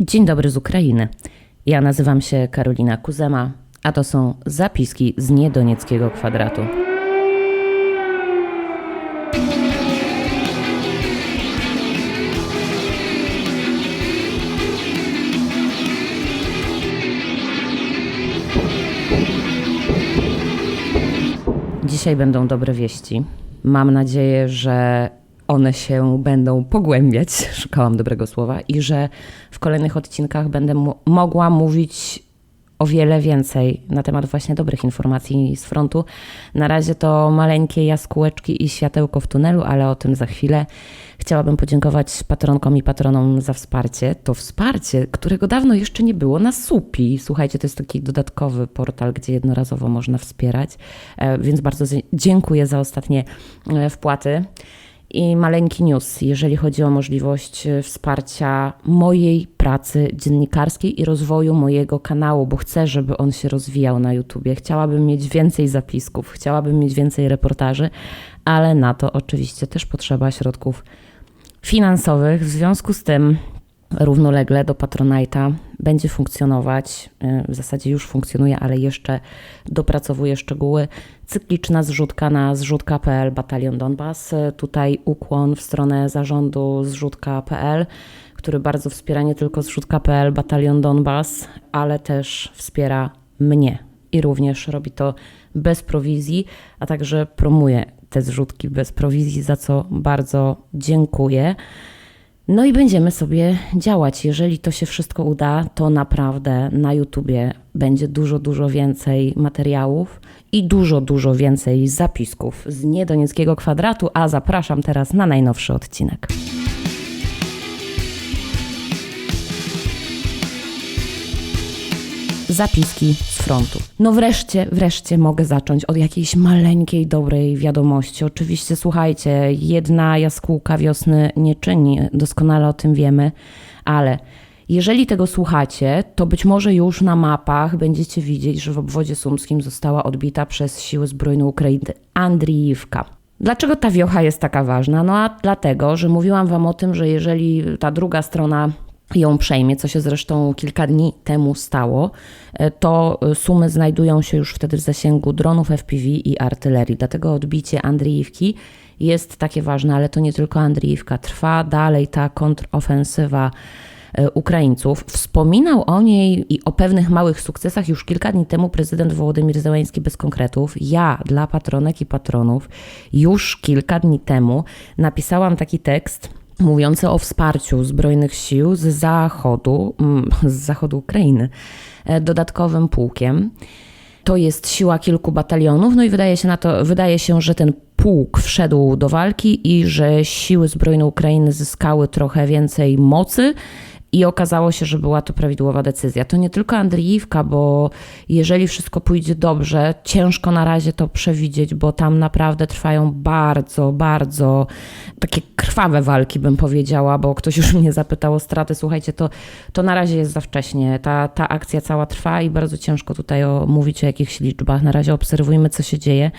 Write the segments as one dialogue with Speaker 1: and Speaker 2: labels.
Speaker 1: Dzień dobry z Ukrainy. Ja nazywam się Karolina Kuzema, a to są zapiski z niedonieckiego kwadratu. Dzisiaj będą dobre wieści. Mam nadzieję, że one się będą pogłębiać, szukałam dobrego słowa, i że w kolejnych odcinkach będę mogła mówić o wiele więcej na temat właśnie dobrych informacji z frontu. Na razie to maleńkie jaskółeczki i światełko w tunelu, ale o tym za chwilę. Chciałabym podziękować patronkom i patronom za wsparcie. To wsparcie, którego dawno jeszcze nie było na SUPI. Słuchajcie, to jest taki dodatkowy portal, gdzie jednorazowo można wspierać, E, więc bardzo dziękuję za ostatnie e, wpłaty. I maleńki news, jeżeli chodzi o możliwość e, wsparcia mojej pracy dziennikarskiej i rozwoju mojego kanału, bo chcę, żeby on się rozwijał na YouTubie. Chciałabym mieć więcej zapisków, chciałabym mieć więcej reportaży, ale na to oczywiście też potrzeba środków finansowych. W związku z tym równolegle do Patronite'a będzie funkcjonować, y, w zasadzie już funkcjonuje, ale jeszcze dopracowuje szczegóły, cykliczna zrzutka na zrzutka.pl Batalion Donbas. Tutaj ukłon w stronę zarządu zrzutka.pl, który bardzo wspiera nie tylko zrzutka.pl Batalion Donbas, ale też wspiera mnie i również robi to bez prowizji, a także promuje te zrzutki bez prowizji, za co bardzo dziękuję. No i będziemy sobie działać. Jeżeli to się wszystko uda, to naprawdę na YouTubie będzie dużo, dużo więcej materiałów i dużo, dużo więcej zapisków z niedonieckiego kwadratu, a zapraszam teraz na najnowszy odcinek. Zapiski z frontu. No wreszcie, wreszcie mogę zacząć od jakiejś maleńkiej, dobrej wiadomości. Oczywiście, słuchajcie, jedna jaskółka wiosny nie czyni, doskonale o tym wiemy, ale jeżeli tego słuchacie, to być może już na mapach będziecie widzieć, że w obwodzie sumskim została odbita przez siły zbrojne Ukrainy Andriiwka. Dlaczego ta wiocha jest taka ważna? No a dlatego, że mówiłam Wam o tym, że jeżeli ta druga strona ją przejmie, co się zresztą kilka dni temu stało, e, to e, sumy znajdują się już wtedy w zasięgu dronów FPV i artylerii. Dlatego odbicie Andriiwki jest takie ważne, ale to nie tylko Andriiwka. Trwa dalej ta kontrofensywa e, Ukraińców. Wspominał o niej i o pewnych małych sukcesach już kilka dni temu prezydent Wołodymir Zełański bez konkretów. Ja dla patronek i patronów już kilka dni temu napisałam taki tekst mówiący o wsparciu zbrojnych sił z zachodu, mm, z zachodu Ukrainy, e, dodatkowym pułkiem. To jest siła kilku batalionów, no i wydaje się, na to, wydaje się, że ten pułk wszedł do walki i że siły zbrojne Ukrainy zyskały trochę więcej mocy. I okazało się, że była to prawidłowa decyzja. To nie tylko Andriiwka, bo jeżeli wszystko pójdzie dobrze, ciężko na razie to przewidzieć, bo tam naprawdę trwają bardzo, bardzo takie krwawe walki, bym powiedziała, bo ktoś już mnie zapytał o straty. Słuchajcie, to, to na razie jest za wcześnie. Ta, ta akcja cała trwa i bardzo ciężko tutaj o, mówić o jakichś liczbach. Na razie obserwujmy, co się dzieje.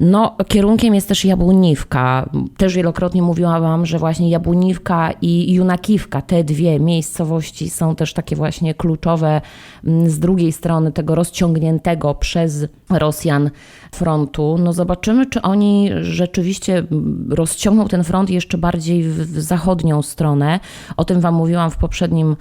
Speaker 1: No, kierunkiem jest też Jabłoniwka. Też wielokrotnie mówiłam wam, że właśnie Jabłoniwka i Junakiwka, te dwie miejscowości są też takie właśnie kluczowe mm, z drugiej strony tego rozciągniętego przez Rosjan frontu. No zobaczymy, czy oni rzeczywiście mm, rozciągną ten front jeszcze bardziej w, w zachodnią stronę. O tym wam mówiłam w poprzednim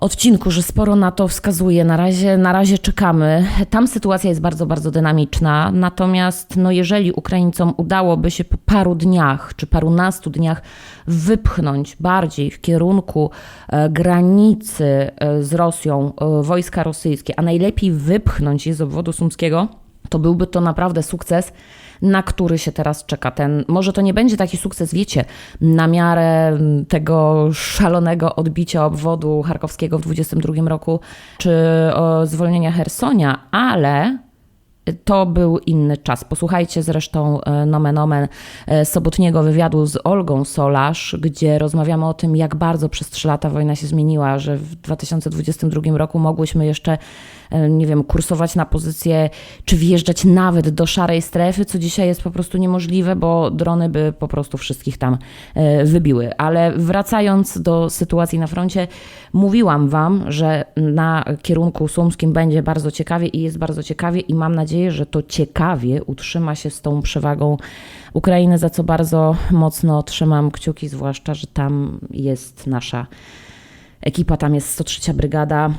Speaker 1: odcinku, że sporo na to wskazuje. Na razie, na razie czekamy. Tam sytuacja jest bardzo, bardzo dynamiczna. Natomiast no, jeżeli Ukraińcom udałoby się po paru dniach czy parunastu dniach wypchnąć bardziej w kierunku e, granicy e, z Rosją e, wojska rosyjskie, a najlepiej wypchnąć je z obwodu sumskiego, to byłby to naprawdę sukces na który się teraz czeka. Ten, może to nie będzie taki sukces, wiecie, na miarę mm, tego szalonego odbicia obwodu charkowskiego w 22 roku, czy zwolnienia Hersonia, ale To był inny czas. Posłuchajcie zresztą e, nomen omen e, sobotniego wywiadu z Olgą Solarz, gdzie rozmawiamy o tym, jak bardzo przez trzy lata wojna się zmieniła, że w 2022 roku mogłyśmy jeszcze, nie wiem, kursować na pozycję, czy wjeżdżać nawet do szarej strefy, co dzisiaj jest po prostu niemożliwe, bo drony by po prostu wszystkich tam e, wybiły. Ale wracając do sytuacji na froncie, mówiłam Wam, że na kierunku sumskim będzie bardzo ciekawie i jest bardzo ciekawie i mam nadzieję, że to ciekawie utrzyma się z tą przewagą Ukrainy, za co bardzo mocno trzymam kciuki, zwłaszcza, że tam jest nasza ekipa, tam jest 103 Brygada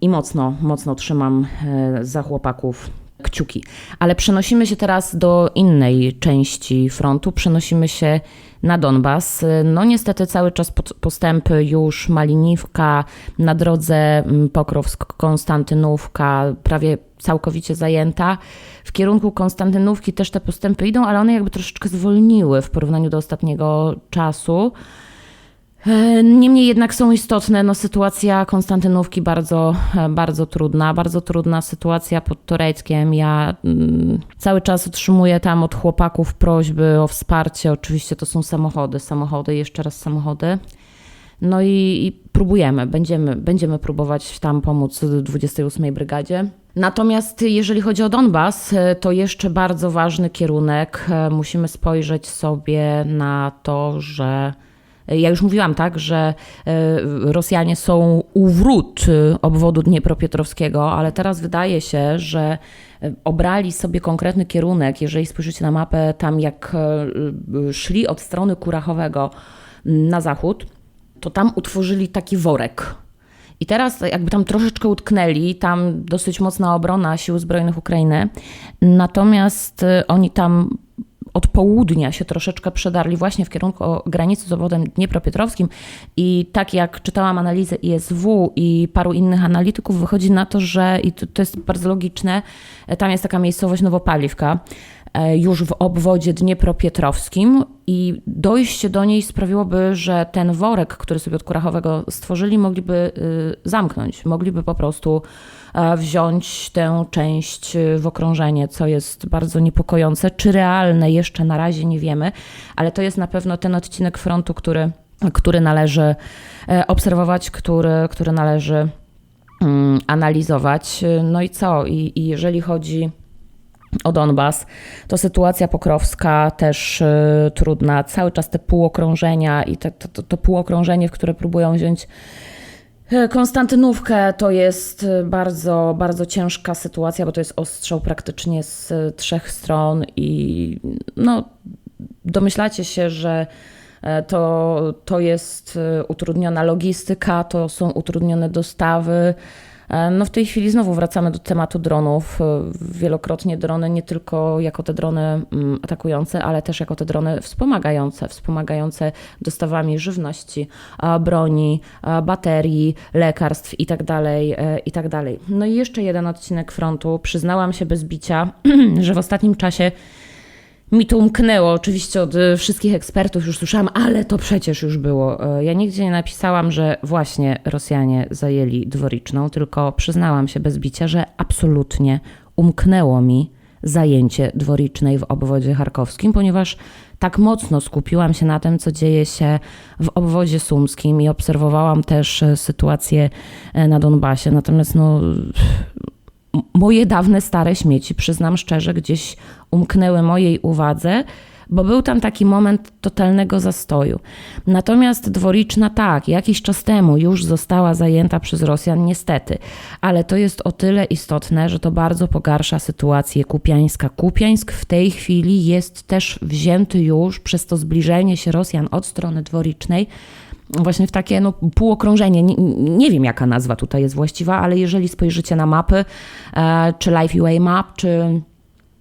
Speaker 1: i mocno, mocno trzymam e, za chłopaków kciuki. Ale przenosimy się teraz do innej części frontu, przenosimy się na Donbas. No niestety cały czas postępy już Maliniwka, na drodze mm, Pokrowsk-Konstantynówka, prawie całkowicie zajęta. W kierunku Konstantynówki też te postępy idą, ale one jakby troszeczkę zwolniły w porównaniu do ostatniego czasu. E, Niemniej jednak są istotne. No, sytuacja Konstantynówki bardzo, e, bardzo trudna. Bardzo trudna sytuacja pod Toreckiem. Ja mm, cały czas otrzymuję tam od chłopaków prośby o wsparcie. Oczywiście to są samochody, samochody, jeszcze raz samochody. No i, i próbujemy, będziemy, będziemy próbować tam pomóc 28 Brygadzie. Natomiast jeżeli chodzi o Donbas, e, to jeszcze bardzo ważny kierunek. Musimy spojrzeć sobie na to, że ja już mówiłam, tak, że e, Rosjanie są u wrót e, obwodu Dniepropietrowskiego, ale teraz wydaje się, że e, obrali sobie konkretny kierunek. Jeżeli spojrzycie na mapę, tam jak szli od strony Kurachowego na zachód, to tam utworzyli taki worek. I teraz jakby tam troszeczkę utknęli, tam dosyć mocna obrona sił zbrojnych Ukrainy. Natomiast oni tam od południa się troszeczkę przedarli właśnie w kierunku granicy z obwodem dniepropietrowskim i tak jak czytałam analizę ISW i paru innych analityków, wychodzi na to, że i to, to jest bardzo logiczne, e, tam jest taka miejscowość Nowopaliwka, już w obwodzie dniepropietrowskim i dojście do niej sprawiłoby, że ten worek, który sobie od Kurachowego stworzyli, mogliby y, zamknąć, mogliby po prostu e, wziąć tę część w okrążenie, co jest bardzo niepokojące. Czy realne jeszcze na razie nie wiemy, ale to jest na pewno ten odcinek frontu, który, który należy e, obserwować, który, który należy mm, analizować. No i co? I, i jeżeli chodzi o Donbas, to sytuacja pokrowska też y, trudna. Cały czas te półokrążenia i te, to, to, to półokrążenie, w które próbują wziąć y, Konstantynówkę, to jest y, bardzo, bardzo ciężka sytuacja, bo to jest ostrzał praktycznie z y, trzech stron i no, domyślacie się, że e, to, to jest utrudniona logistyka, to są utrudnione dostawy. E, No w tej chwili znowu wracamy do tematu dronów. E, Wielokrotnie drony nie tylko jako te drony mm, atakujące, ale też jako te drony wspomagające, wspomagające dostawami żywności, broni, baterii, lekarstw itd. e, itd. No i jeszcze jeden odcinek frontu. Przyznałam się bez bicia, że w ostatnim czasie mi to umknęło. Oczywiście od y, wszystkich ekspertów już słyszałam, ale to przecież już było. Y, Ja nigdzie nie napisałam, że właśnie Rosjanie zajęli dworiczną, tylko przyznałam się bez bicia, że absolutnie umknęło mi zajęcie dworicznej w obwodzie charkowskim, ponieważ tak mocno skupiłam się na tym, co dzieje się w obwodzie sumskim i obserwowałam też y, sytuację na Donbasie. Natomiast no, moje dawne stare śmieci, przyznam szczerze, gdzieś umknęły mojej uwadze, bo był tam taki moment totalnego zastoju. Natomiast dworiczna tak, jakiś czas temu już została zajęta przez Rosjan, niestety, ale to jest o tyle istotne, że to bardzo pogarsza sytuację kupiańska. Kupiańsk w tej chwili jest też wzięty już przez to zbliżenie się Rosjan od strony dworicznej właśnie w takie no, półokrążenie. Nie, nie wiem, jaka nazwa tutaj jest właściwa, ale jeżeli spojrzycie na mapy, e, czy Life UA Map, czy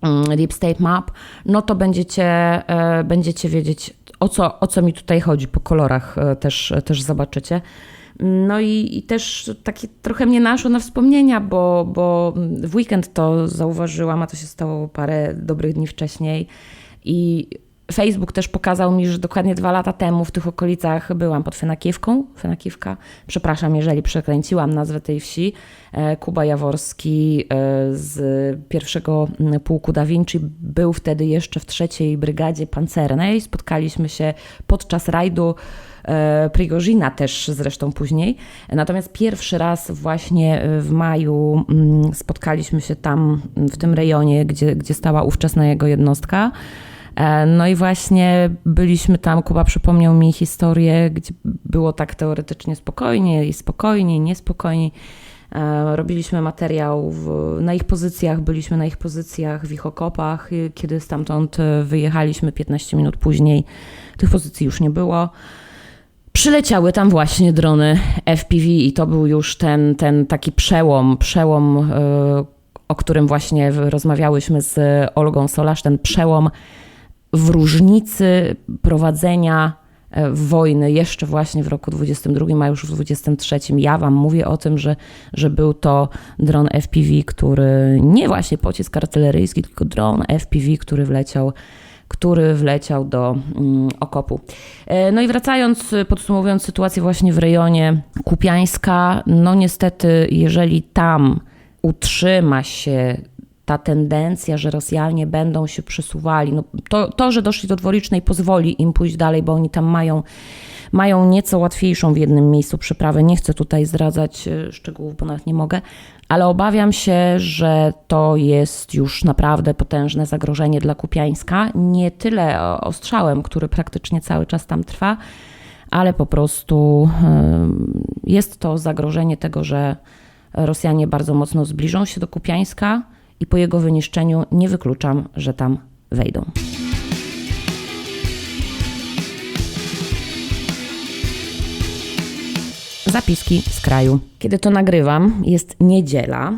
Speaker 1: mm, Deep State Map, no to będziecie, e, będziecie wiedzieć, o co, o co mi tutaj chodzi. Po kolorach e, też, też zobaczycie. No i, i też takie trochę mnie naszło na wspomnienia, bo, bo w weekend to zauważyłam, a to się stało parę dobrych dni wcześniej. I Facebook też pokazał mi, że dokładnie dwa lata temu w tych okolicach byłam pod Fenakiewką. Fenakiewka, przepraszam, jeżeli przekręciłam nazwę tej wsi. E, Kuba Jaworski e, z pierwszego pułku Da Vinci był wtedy jeszcze w trzeciej brygadzie pancernej. Spotkaliśmy się podczas rajdu e, Prigozina też zresztą później. Natomiast pierwszy raz właśnie w maju mm, spotkaliśmy się tam w tym rejonie, gdzie, gdzie stała ówczesna jego jednostka. E, no i właśnie byliśmy tam, Kuba przypomniał mi historię, gdzie było tak teoretycznie spokojnie i spokojnie, i niespokojnie. E, robiliśmy materiał w, na ich pozycjach, byliśmy na ich pozycjach w ich okopach. Kiedy stamtąd e, wyjechaliśmy 15 minut później, tych pozycji już nie było. Przyleciały tam właśnie drony FPV i to był już ten, ten taki przełom, przełom, o którym właśnie rozmawiałyśmy z Olgą Solasz, ten przełom w różnicy prowadzenia e, wojny jeszcze właśnie w roku 22, a już w 23. Ja Wam mówię o tym, że, że był to dron FPV, który nie właśnie pocisk artyleryjski, tylko dron FPV, który wleciał który wleciał do mm, okopu. E, no i wracając, podsumowując sytuację właśnie w rejonie Kupiańska, no niestety, jeżeli tam utrzyma się ta tendencja, że Rosjanie będą się przesuwali, no to, to, że doszli do dwolicznej pozwoli im pójść dalej, bo oni tam mają, mają nieco łatwiejszą w jednym miejscu przeprawę. Nie chcę tutaj zdradzać e, szczegółów, bo nawet nie mogę, ale obawiam się, że to jest już naprawdę potężne zagrożenie dla Kupiańska. Nie tyle ostrzałem, który praktycznie cały czas tam trwa, ale po prostu e, jest to zagrożenie tego, że Rosjanie bardzo mocno zbliżą się do Kupiańska i po jego wyniszczeniu nie wykluczam, że tam wejdą. Zapiski z kraju. Kiedy to nagrywam, jest niedziela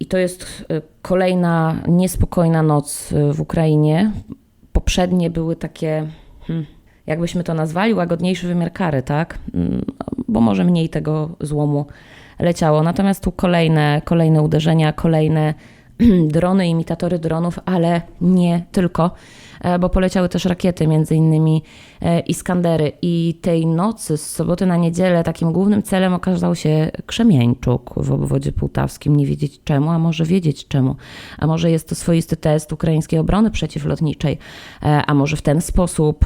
Speaker 1: i to jest e, kolejna niespokojna noc e, w Ukrainie. Poprzednie były takie, hmm, jakbyśmy to nazwali, łagodniejszy wymiar kary, tak? Mm, bo może mniej tego złomu leciało. Natomiast tu kolejne, kolejne uderzenia, kolejne drony, imitatory dronów, ale nie tylko, e, bo poleciały też rakiety, między innymi e, Iskandery. I tej nocy z soboty na niedzielę takim głównym celem okazał się Krzemieńczuk w obwodzie półtawskim. Nie wiedzieć czemu, a może wiedzieć czemu. A może jest to swoisty test ukraińskiej obrony przeciwlotniczej, e, a może w ten sposób,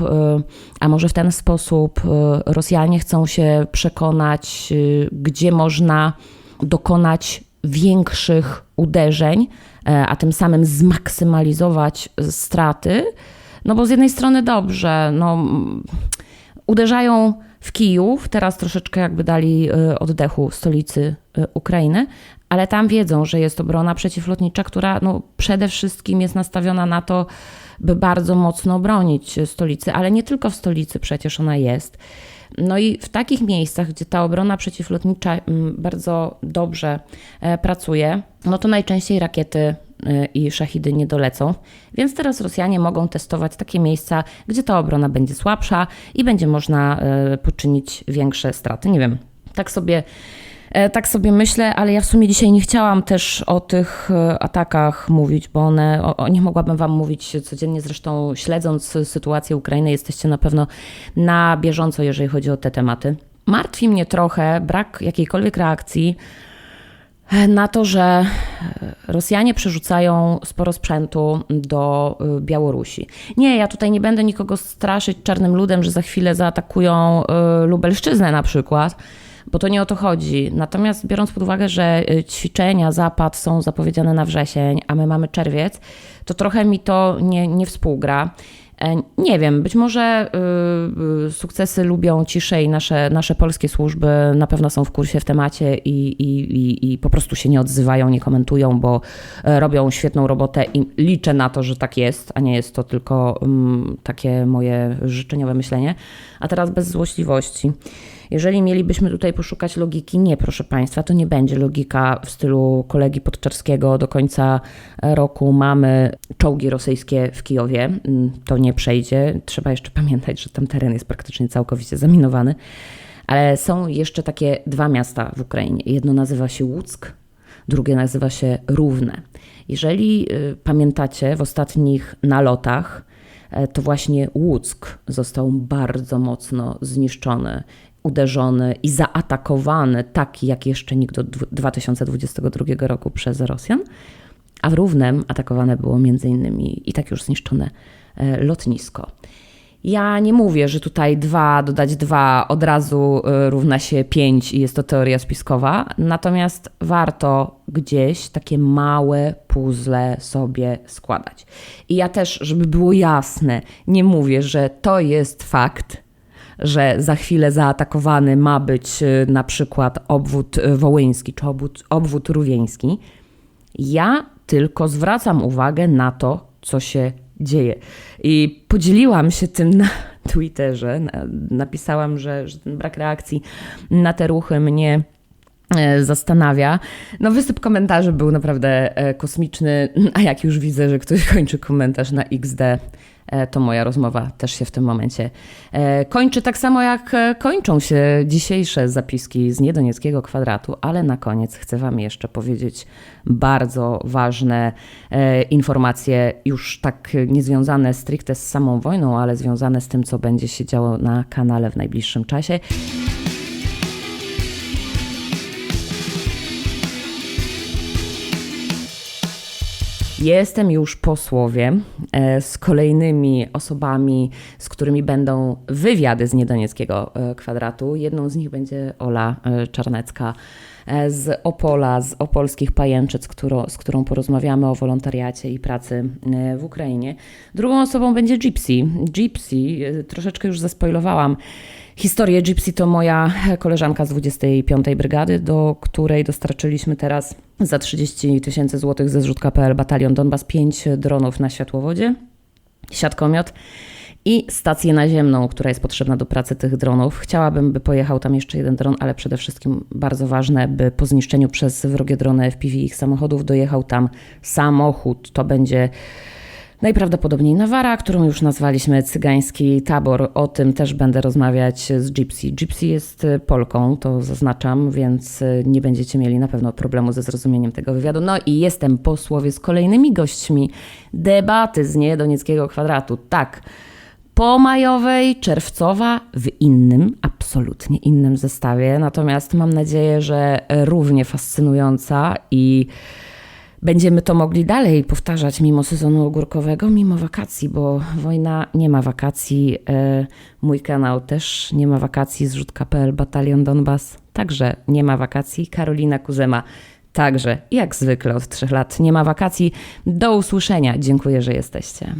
Speaker 1: a może w ten sposób Rosjanie chcą się przekonać, gdzie można dokonać większych uderzeń, e, a tym samym zmaksymalizować straty. No bo z jednej strony dobrze, no, uderzają w Kijów, teraz troszeczkę jakby dali e, oddechu stolicy e, Ukrainy, ale tam wiedzą, że jest obrona przeciwlotnicza, która no, przede wszystkim jest nastawiona na to, by bardzo mocno bronić stolicy, ale nie tylko w stolicy przecież ona jest. No i w takich miejscach, gdzie ta obrona przeciwlotnicza mm, bardzo dobrze e, pracuje, no to najczęściej rakiety e, i szachidy nie dolecą. Więc teraz Rosjanie mogą testować takie miejsca, gdzie ta obrona będzie słabsza i będzie można e, poczynić większe straty. Nie wiem, tak sobie tak sobie myślę, ale ja w sumie dzisiaj nie chciałam też o tych e, atakach mówić, bo one, o, o nich mogłabym Wam mówić codziennie. Zresztą śledząc sytuację Ukrainy, jesteście na pewno na bieżąco, jeżeli chodzi o te tematy. Martwi mnie trochę brak jakiejkolwiek reakcji e, na to, że Rosjanie przerzucają sporo sprzętu do Białorusi. Nie, ja tutaj nie będę nikogo straszyć czarnym ludem, że za chwilę zaatakują Lubelszczyznę na przykład bo to nie o to chodzi. Natomiast biorąc pod uwagę, że y, ćwiczenia, zapad są zapowiedziane na wrzesień, a my mamy czerwiec, to trochę mi to nie, nie współgra. E, nie wiem, być może y, y, sukcesy lubią ciszej nasze, nasze polskie służby, na pewno są w kursie w temacie i, i, i, i po prostu się nie odzywają, nie komentują, bo e, robią świetną robotę i liczę na to, że tak jest, a nie jest to tylko mm, takie moje życzeniowe myślenie. A teraz bez złośliwości. Jeżeli mielibyśmy tutaj poszukać logiki, nie, proszę Państwa, to nie będzie logika w stylu kolegi Podczarskiego. Do końca roku mamy czołgi rosyjskie w Kijowie. Mm, to nie przejdzie. Trzeba jeszcze pamiętać, że tam teren jest praktycznie całkowicie zaminowany. Ale są jeszcze takie dwa miasta w Ukrainie. Jedno nazywa się Łuck, drugie nazywa się Równe. Jeżeli y, pamiętacie, w ostatnich nalotach e, to właśnie Łuck został bardzo mocno zniszczony, uderzony i zaatakowany, tak jak jeszcze nikt do dwu- 2022 roku przez Rosjan. A w Równem atakowane było m.in. i tak już zniszczone e, lotnisko. Ja nie mówię, że tutaj 2 dodać 2 od razu y, równa się 5 i jest to teoria spiskowa, natomiast warto gdzieś takie małe puzzle sobie składać. I ja też, żeby było jasne, nie mówię, że to jest fakt, że za chwilę zaatakowany ma być y, na przykład obwód y, wołyński czy obwód, obwód rówieński. Ja tylko zwracam uwagę na to, co się dzieje. I podzieliłam się tym na Twitterze. Na- Napisałam, że, że ten brak reakcji na te ruchy mnie e, zastanawia. No wysyp komentarzy był naprawdę e, kosmiczny, a jak już widzę, że ktoś kończy komentarz na XD, to moja rozmowa też się w tym momencie e, kończy, tak samo jak e, kończą się dzisiejsze zapiski z Niedonieckiego Kwadratu, ale na koniec chcę Wam jeszcze powiedzieć bardzo ważne e, informacje, już tak niezwiązane stricte z samą wojną, ale związane z tym, co będzie się działo na kanale w najbliższym czasie. Jestem już po słowie e, z kolejnymi osobami, z którymi będą wywiady z Niedonieckiego e, Kwadratu. Jedną z nich będzie Ola e, Czarnecka z Opola, z Opolskich Pajęczyc, którą, z którą porozmawiamy o wolontariacie i pracy w Ukrainie. Drugą osobą będzie Gypsy. Gypsy, troszeczkę już zaspoilowałam, Historię Gypsy to moja koleżanka z 25. Brygady, do której dostarczyliśmy teraz za 30 tysięcy złotych ze zrzutka.pl batalion Donbas 5 dronów na światłowodzie, siatkomiot i stację naziemną, która jest potrzebna do pracy tych dronów. Chciałabym, by pojechał tam jeszcze jeden dron, ale przede wszystkim bardzo ważne, by po zniszczeniu przez wrogie drony FPV ich samochodów dojechał tam samochód. To będzie Najprawdopodobniej Nawara, którą już nazwaliśmy Cygański Tabor. O tym też będę rozmawiać z Gypsy. Gypsy jest y, Polką, to zaznaczam, więc y, nie będziecie mieli na pewno problemu ze zrozumieniem tego wywiadu. No i jestem po słowie z kolejnymi gośćmi debaty z Niedonieckiego Kwadratu. Tak, po majowej, czerwcowa w innym, absolutnie innym zestawie. Natomiast mam nadzieję, że równie fascynująca i Będziemy to mogli dalej powtarzać mimo sezonu ogórkowego, mimo wakacji, bo wojna nie ma wakacji. e, Mój kanał też nie ma wakacji. Zrzutka.pl Batalion Donbas także nie ma wakacji. Karolina Kuzema także, jak zwykle od trzech lat, nie ma wakacji. Do usłyszenia. Dziękuję, że jesteście.